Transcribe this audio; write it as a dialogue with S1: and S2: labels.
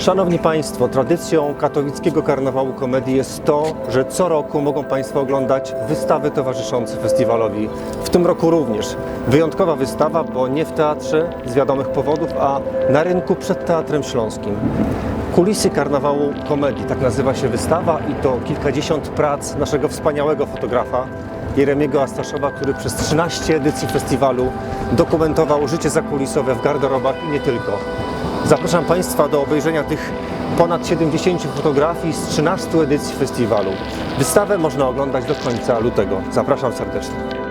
S1: Szanowni Państwo, tradycją katowickiego karnawału komedii jest to, że co roku mogą Państwo oglądać wystawy towarzyszące festiwalowi. W tym roku również. Wyjątkowa wystawa, bo nie w teatrze z wiadomych powodów, a na rynku przed Teatrem Śląskim. Kulisy karnawału komedii, tak nazywa się wystawa i to kilkadziesiąt prac naszego wspaniałego fotografa Jeremiego Astaszowa, który przez 13 edycji festiwalu dokumentował życie zakulisowe w garderobach i nie tylko. Zapraszam Państwa do obejrzenia tych ponad 70 fotografii z 13 edycji festiwalu. Wystawę można oglądać do końca lutego. Zapraszam serdecznie.